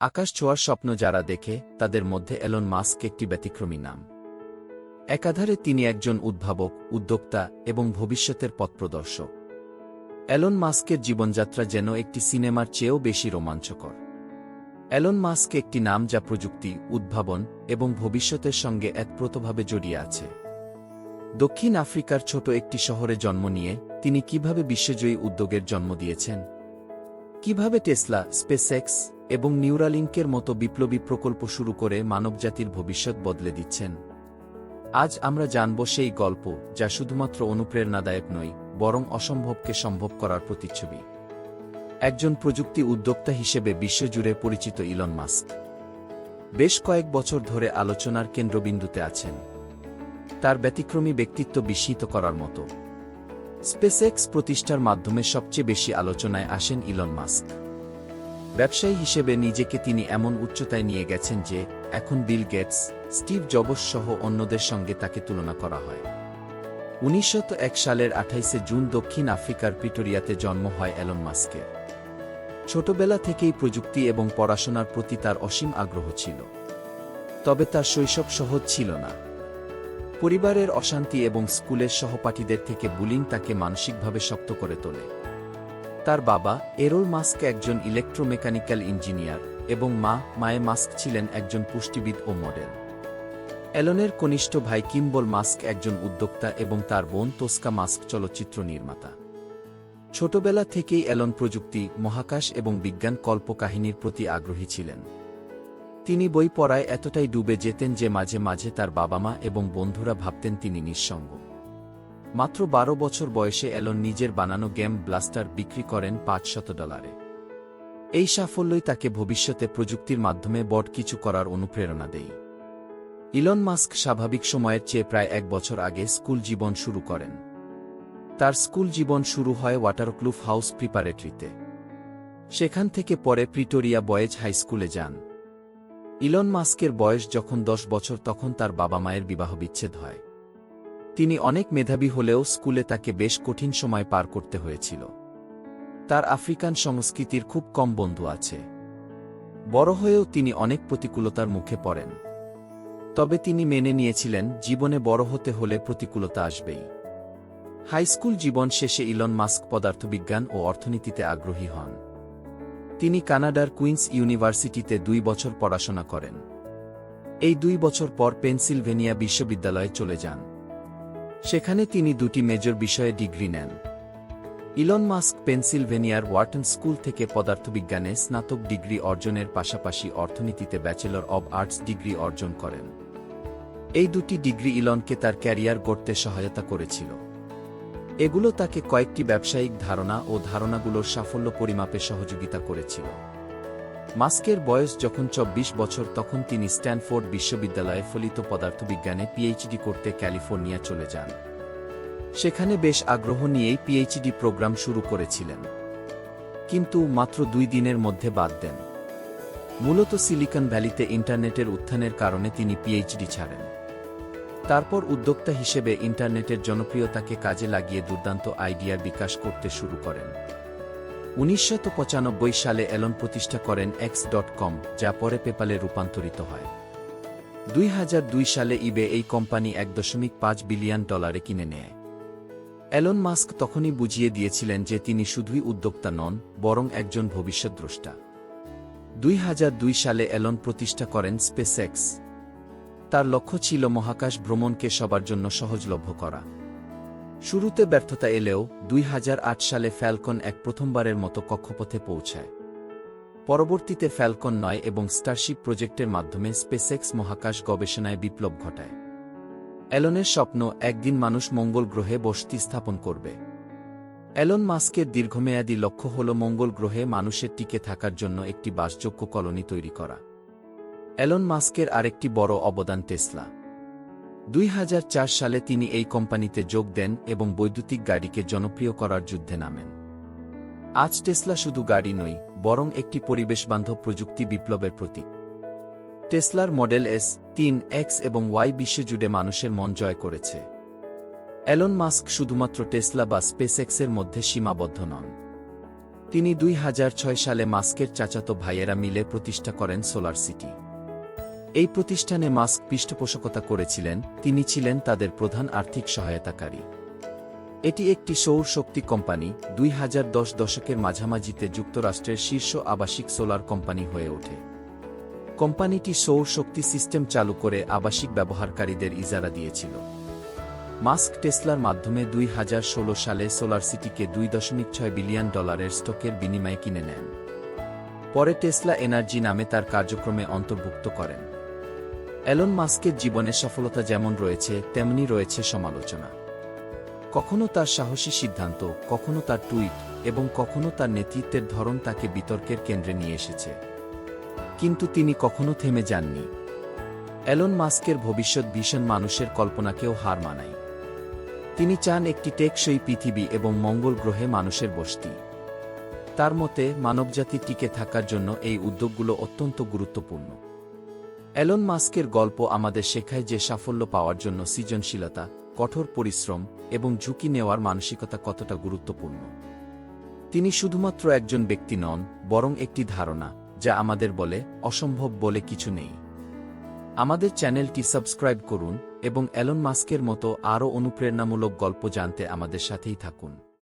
আকাশ ছোঁয়ার স্বপ্ন যারা দেখে, তাদের মধ্যে এলন মাস্ক একটি ব্যতিক্রমী নাম। একাধারে তিনি একজন উদ্ভাবক, উদ্যোক্তা এবং ভবিষ্যতের পথপ্রদর্শক। এলন মাস্কের জীবনযাত্রা যেন একটি সিনেমার চেয়েও বেশি রোমাঞ্চকর। এলন মাস্ক একটি নাম যা প্রযুক্তি, উদ্ভাবন এবং ভবিষ্যতের সঙ্গে একপ্রতভাবে জড়িয়ে আছে। দক্ষিণ আফ্রিকার ছোট একটি শহরে জন্ম নিয়ে তিনি কীভাবে বিশ্বজয়ী উদ্যোগের জন্ম দিয়েছেন কীভাবে টেসলা, স্পেসএক্স এবং নিউরালিঙ্কের মতো বিপ্লবী প্রকল্প শুরু করে মানবজাতির ভবিষ্যৎ বদলে দিচ্ছেন? আজ আমরা জানব সেই গল্প যা শুধুমাত্র অনুপ্রেরণাদায়ক নয়, বরং অসম্ভবকে সম্ভব করার প্রতিচ্ছবি। একজন প্রযুক্তি উদ্যোক্তা হিসেবে বিশ্বজুড়ে পরিচিত ইলন মাস্ক। বেশ কয়েক বছর ধরে আলোচনার কেন্দ্রবিন্দুতে আছেন। তার ব্যতিক্রমী ব্যক্তিত্ব বিস্মিত করার মতো। স্পেসএক্স প্রতিষ্ঠার মাধ্যমে সবচেয়ে বেশি আলোচনায় আসেন ইলন মাস্ক। ব্যবসায়ী হিসেবে নিজেকে তিনি এমন উচ্চতায় নিয়ে গেছেন যে, এখন বিল গেটস, স্টিভ জবস সহ অন্যদের সঙ্গে তাকে তুলনা করা হয়। উনিশশো সালের আঠাইশে জুন দক্ষিণ আফ্রিকার প্রিটোরিয়াতে জন্ম হয় এলন মাস্কের। ছোটবেলা থেকেই প্রযুক্তি এবং পড়াশোনার প্রতি তার অসীম আগ্রহ ছিল। তবে তার শৈশব সহজ ছিল না। পরিবারের অশান্তি এবং স্কুলের সহপাঠীদের থেকে বুলিং তাকে মানসিকভাবে শক্ত করে তোলে। তার বাবা, এরোল মাস্ক একজন ইলেকট্রোমেকানিক্যাল ইঞ্জিনিয়ার এবং মা, মায়ে মাস্ক ছিলেন একজন পুষ্টিবিদ ও মডেল। এলনের কনিষ্ঠ ভাই কিম্বল মাস্ক একজন উদ্যোক্তা এবং তার বোন তোস্কা মাস্ক চলচ্চিত্র নির্মাতা। ছোটবেলা থেকেই এলন প্রযুক্তি, মহাকাশ এবং বিজ্ঞান কল্পকাহিনীর প্রতি আগ্রহী ছিলেন। তিনি বই পড়ায় এতটাই ডুবে যেতেন যে মাঝে মাঝে তার বাবা মা এবং বন্ধুরা ভাবতেন তিনি নিঃসঙ্গ। মাত্র বারো বছর বয়সে এলন নিজের বানানো গেম ব্লাস্টার বিক্রি করেন পাঁচশত ডলারে। এই সাফল্যই তাকে ভবিষ্যতে প্রযুক্তির মাধ্যমে বট কিছু করার অনুপ্রেরণা দেয়। ইলন মাস্ক স্বাভাবিক সময়ের চেয়ে প্রায় এক বছর আগে স্কুল জীবন শুরু করেন। তার স্কুল জীবন শুরু হয় ওয়াটারক্লুফ হাউস প্রিপারেটরিতে। সেখান থেকে পরে প্রিটোরিয়া বয়েজ হাই স্কুলে যান। ইলন মাস্কের বয়স যখন দশ বছর তখন তার বাবা মায়ের বিবাহ বিচ্ছেদ হয়। তিনি অনেক মেধাবী হলেও স্কুলে তাকে বেশ কঠিন সময় পার করতে হয়েছিল। তার আফ্রিকান সংস্কৃতির খুব কম বন্ধু আছে। বড় হয়েও তিনি অনেক প্রতিকূলতার মুখে পড়েন। তবে তিনি মেনে নিয়েছিলেন, জীবনে বড় হতে হলে প্রতিকূলতা আসবেই। হাইস্কুল জীবন শেষে ইলন মাস্ক পদার্থবিজ্ঞান ও অর্থনীতিতে আগ্রহী হন। তিনি কানাডার কুইন্স ইউনিভার্সিটিতে দুই বছর পড়াশোনা করেন। এই দুই বছর পর পেনসিলভেনিয়া বিশ্ববিদ্যালয়ে চলে যান। সেখানে তিনি দুটি মেজর বিষয়ে ডিগ্রি নেন। ইলন মাস্ক পেনসিলভেনিয়ার ওয়ার্টন স্কুল থেকে পদার্থবিজ্ঞানে স্নাতক ডিগ্রি অর্জনের পাশাপাশি অর্থনীতিতে ব্যাচেলর অব আর্টস ডিগ্রি অর্জন করেন। এই দুটি ডিগ্রি ইলনকে তার ক্যারিয়ার গড়তে সহায়তা করেছিল। এগুলো তাকে কয়েকটি ব্যবসায়িক ধারণা ও ধারণাগুলোর সাফল্য পরিমাপে সহযোগিতা করেছিল। মাস্কের বয়স যখন চব্বিশ বছর, তখন তিনি স্ট্যানফোর্ড বিশ্ববিদ্যালয়ে ফলিত পদার্থবিজ্ঞানে পিএইচডি করতে ক্যালিফোর্নিয়া চলে যান। সেখানে বেশ আগ্রহ নিয়েই পিএইচডি প্রোগ্রাম শুরু করেছিলেন। কিন্তু মাত্র দুই দিনের মধ্যে বাদ দেন। মূলত সিলিকন ভ্যালিতে ইন্টারনেটের উত্থানের কারণে তিনি পিএইচডি ছাড়েন। তারপর উদ্যোক্তা হিসেবে ইন্টারনেটের জনপ্রিয়তাকে কাজে লাগিয়ে দুর্দান্ত আইডিয়ার বিকাশ করতে শুরু করেন। উনিশশো সালে এলন প্রতিষ্ঠা করেন এক্স ডট কম, যা পরে পেপালে রূপান্তরিত হয়। দুই হাজার দুই সালে ইবে এই কোম্পানি এক দশমিক পাঁচ বিলিয়ন ডলারে কিনে নেয়। এলন মাস্ক তখনই বুঝিয়ে দিয়েছিলেন যে তিনি শুধুই উদ্যোক্তা নন, বরং একজন ভবিষ্যৎদ্রষ্টা দুই হাজার দুই সালে এলন প্রতিষ্ঠা করেন স্পেসএক্স। তার লক্ষ্য ছিল মহাকাশ ভ্রমণকে সবার জন্য সহজলভ্য করা। শুরুতে ব্যর্থতা এলেও দুই হাজার আট সালে ফ্যালকন এক প্রথমবারের মতো কক্ষপথে পৌঁছায়। পরবর্তীতে ফ্যালকন নয় এবং স্টারশিপ প্রজেক্টের মাধ্যমে স্পেসএক্স মহাকাশ গবেষণায় বিপ্লব ঘটায়। অ্যালনের স্বপ্ন, একদিন মানুষ মঙ্গল গ্রহে বসতি স্থাপন করবে। অ্যালন মাস্কের দীর্ঘমেয়াদী লক্ষ্য হল মঙ্গল গ্রহে মানুষের টিকে থাকার জন্য একটি বাসযোগ্য কলোনি তৈরি করা। অ্যালন মাস্কের আরেকটি বড় অবদান টেসলা। দুই হাজার চার সালে তিনি এই কোম্পানিতে যোগ দেন এবং বৈদ্যুতিক গাড়িকে জনপ্রিয় করার যুদ্ধে নামেন। আজ টেসলা শুধু গাড়ি নয়, বরং একটি পরিবেশবান্ধব প্রযুক্তি বিপ্লবের প্রতীক। টেসলার মডেল এস তিন, এক্স এবং ওয়াই বিশ্বজুড়ে মানুষের মন জয় করেছে। অ্যালন মাস্ক শুধুমাত্র টেসলা বা স্পেসএক্সের মধ্যে সীমাবদ্ধ নন। তিনি দুই হাজার ছয় সালে মাস্কের চাচাতো ভাইয়েরা মিলে প্রতিষ্ঠা করেন সোলার সিটি। এই প্রতিষ্ঠানে মাস্ক পৃষ্ঠপোষকতা করেছিলেন, তিনি ছিলেন তাদের প্রধান আর্থিক সহায়তাকারী। এটি একটি সৌর শক্তি কোম্পানি, দুই হাজার দশ দশকের মাঝামাঝিতে যুক্তরাষ্ট্রের শীর্ষ আবাসিক সোলার কোম্পানি হয়ে ওঠে। কোম্পানিটি সৌর শক্তি সিস্টেম চালু করে আবাসিক ব্যবহারকারীদের ইজারা দিয়েছিল। মাস্ক টেসলার মাধ্যমে দুই হাজার ষোলো সালে সোলার সিটিকে দুই দশমিক ছয় বিলিয়ন ডলারের স্টকের বিনিময়ে কিনে নেন। পরে টেসলা এনার্জি নামে তার কার্যক্রমে অন্তর্ভুক্ত করেন। এলন মাস্কের জীবনে সফলতা যেমন রয়েছে, তেমনি রয়েছে সমালোচনা। কখনো তার সাহসী সিদ্ধান্ত, কখনো তার টুইট, এবং কখনো তার নেতৃত্বের ধরন তাকে বিতর্কের কেন্দ্রে নিয়ে এসেছে। কিন্তু তিনি কখনো থেমে যাননি। অ্যালন মাস্কের ভবিষ্যৎ ভীষণ মানুষের কল্পনাকেও হার মানায়। তিনি চান একটি টেকসই পৃথিবী এবং মঙ্গল গ্রহে মানুষের বসতি। তার মতে, মানবজাতি টিকে থাকার জন্য এই উদ্যোগগুলো অত্যন্ত গুরুত্বপূর্ণ। এলন মাস্কের গল্প আমাদের শেখায় যে সাফল্য পাওয়ার জন্য সৃজনশীলতা, কঠোর পরিশ্রম এবং ঝুঁকি নেওয়ার মানসিকতা কতটা গুরুত্বপূর্ণ। তিনি শুধুমাত্র একজন ব্যক্তি নন, বরং একটি ধারণা, যা আমাদের বলে, অসম্ভব বলে কিছু নেই। আমাদের চ্যানেলটি সাবস্ক্রাইব করুন এবং এলন মাস্কের মতো আরও অনুপ্রেরণামূলক গল্প জানতে আমাদের সাথেই থাকুন।